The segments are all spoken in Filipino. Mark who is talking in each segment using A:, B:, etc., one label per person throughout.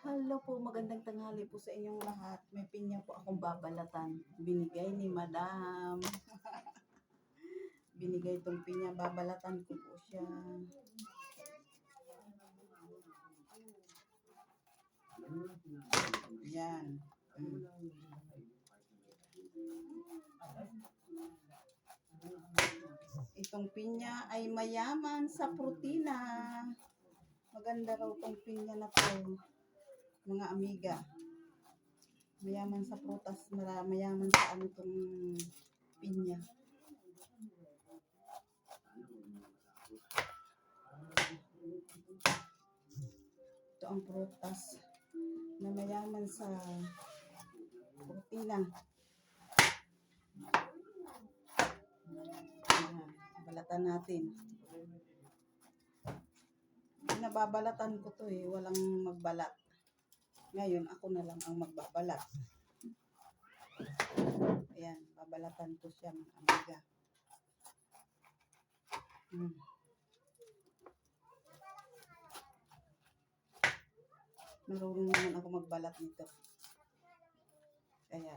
A: Hello po, magandang tanghali po sa inyong lahat. May pinya po akong babalatan. Binigay ni Madam. Binigay itong pinya, babalatan ko po siya. Yan. Mm. Itong pinya ay mayaman sa protina. Maganda raw itong pinya na to, mga amiga. Mayaman sa prutas, mayaman sa ano itong pinya. Ito ang prutas na mayaman sa protina. Balatan natin. Nababalatan ko to eh, walang magbalat. Ngayon, ako na lang ang magbabalat. Ayan, babalatan ko siya mga amiga. Hmm. Marunong naman ako magbalat nito. Kaya,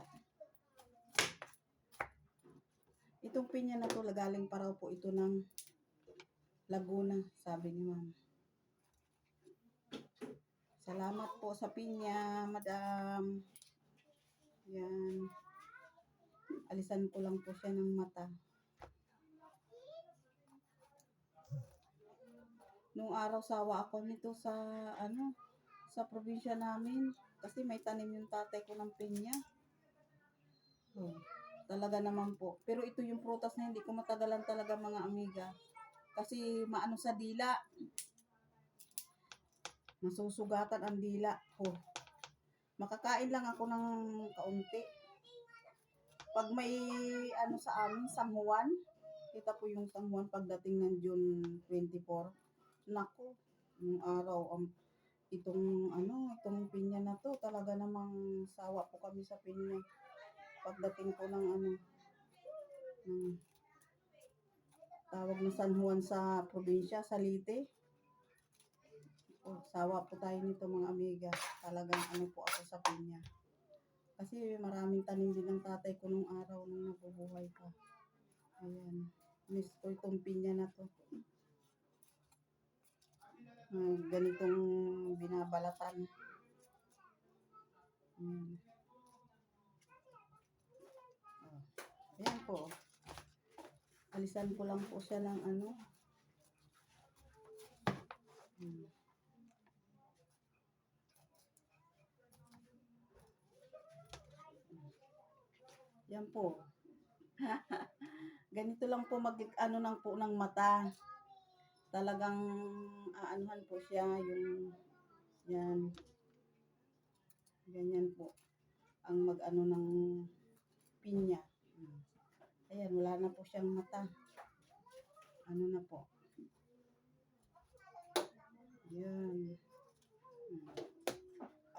A: itong pinya na to, galing pa raw po ito ng Laguna, sabi ni ma'am. Salamat po sa pinya, madam. Yan. Alisan ko lang po siya ng mata. Nung araw sawa ako nito sa ano, sa probinsya namin kasi may tanim yung tatay ko ng pinya. Oh, talaga naman po. Pero ito yung prutas na hindi ko matagalan talaga mga amiga. Kasi maano sa dila. Nasusugatan ang dila ko. Makakain lang ako ng kaunti. Pag may ano sa amin, San kita po yung San pagdating ng June 24. Nako, yung araw, ang itong ano, itong pinya na to, talaga namang sawa po kami sa pinya. Pagdating po ng ano, ng tawag na San Juan sa probinsya, Salite. Oh, sawa po tayo nito mga amiga. Talagang ano po ako sa pinya. Kasi maraming tanim din ng tatay ko nung araw nung nabubuhay pa. Ayan. Miss ko itong pinya na to. Ah, ganitong binabalatan. Ayan. Oh. Ayan po. Alisan ko lang po siya ng ano. Hmm. Yan po. Ganito lang po mag ano nang po ng mata. Talagang aanuhan po siya yung yan. Ganyan po ang mag-ano ng pinya. Ayan, wala na po siyang mata. Ano na po. Ayan.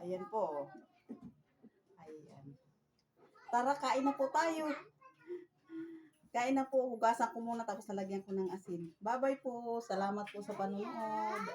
A: Ayan po. Tara, kain na po tayo. Kain na po. Hugasan ko muna tapos nalagyan ko ng asin. Bye-bye po. Salamat po sa panonood.